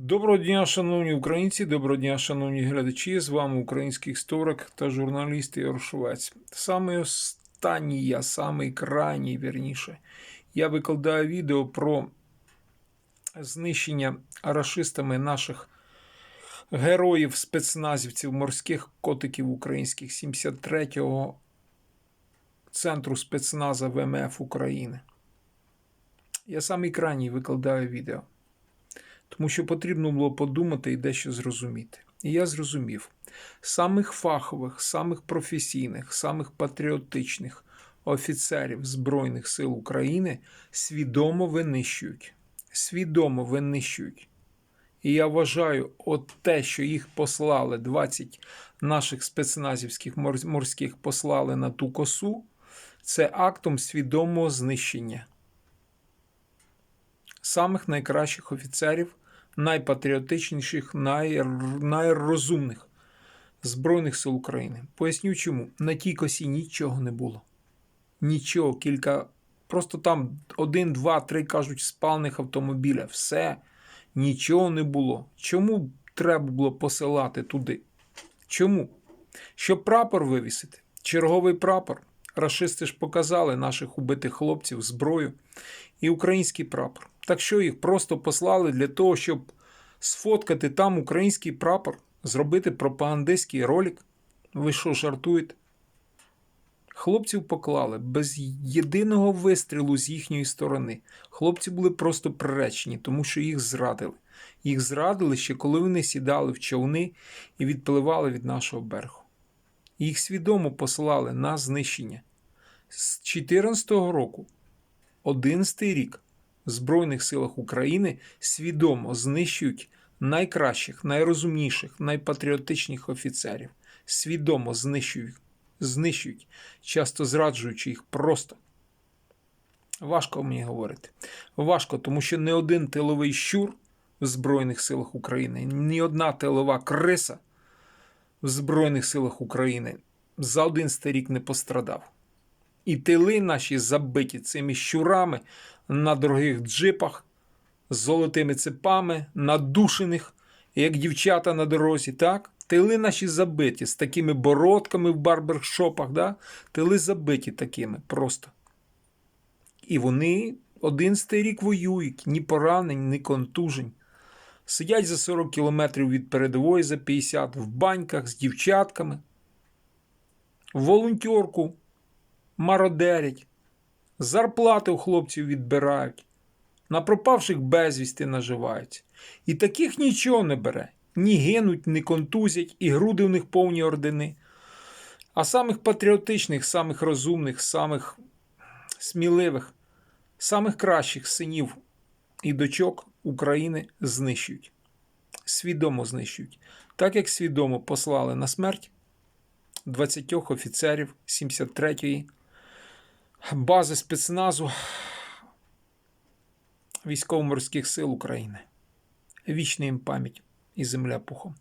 Доброго дня, шановні українці, доброго дня, шановні глядачі. З вами український історик та журналіст Ігор Швець. Саме останній я, самий крайній, вірніше, я викладаю відео про знищення рашистами наших героїв, спецназівців, морських котиків українських 73-го центру спецназа ВМФ України. Я самий крайній викладаю відео. Тому що потрібно було подумати і дещо зрозуміти. І я зрозумів: самих фахових, самих професійних, самих патріотичних офіцерів Збройних сил України свідомо винищують. Свідомо винищують. І я вважаю, от те, що їх послали, 20 наших спецназівських морських послали на ту косу, це актом свідомого знищення самих найкращих офіцерів, найпатріотичніших, най... найрозумних Збройних сил України. Поясню чому. На тій косі нічого не було. Нічого, кілька. Просто там один, два, три кажуть, спальних автомобіля. Все, нічого не було. Чому треба було посилати туди? Чому? Щоб прапор вивісити. Черговий прапор. Рашисти ж показали наших убитих хлопців, зброю і український прапор. Так що їх просто послали для того, щоб сфоткати там український прапор, зробити пропагандистський ролик. Ви що, жартуєте? Хлопців поклали без єдиного вистрілу з їхньої сторони. Хлопці були просто приречені, тому що їх зрадили. Їх зрадили ще коли вони сідали в човни і відпливали від нашого берегу. Їх свідомо послали на знищення. З 2014 року, 11 рік, Збройних силах України свідомо знищують найкращих, найрозумніших, найпатріотичніших офіцерів. Свідомо знищують, знищують, часто зраджуючи їх просто. Важко мені говорити. Важко, тому що не один тиловий щур в Збройних силах України, ні одна тилова криса в Збройних силах України за один рік не пострадав. І тили наші забиті цими щурами на дорогих джипах, з золотими цепами, надушених, як дівчата на дорозі, так? Тили наші забиті з такими бородками в барбершопах, да? тили забиті такими просто. І вони 11 рік воюють, ні поранень, ні контужень. Сидять за 40 кілометрів від передової за 50 в баньках з дівчатками. Волонтерку мародерять, зарплати у хлопців відбирають, на пропавших безвісти наживаються. І таких нічого не бере. Ні гинуть, ні контузять, і груди в них повні ордени. А самих патріотичних, самих розумних, самих сміливих, самих кращих синів і дочок України знищують. Свідомо знищують. Так як свідомо послали на смерть 20 офіцерів 73-ї бази спецназу військово-морських сил України. Вічна їм пам'ять і земля пухом.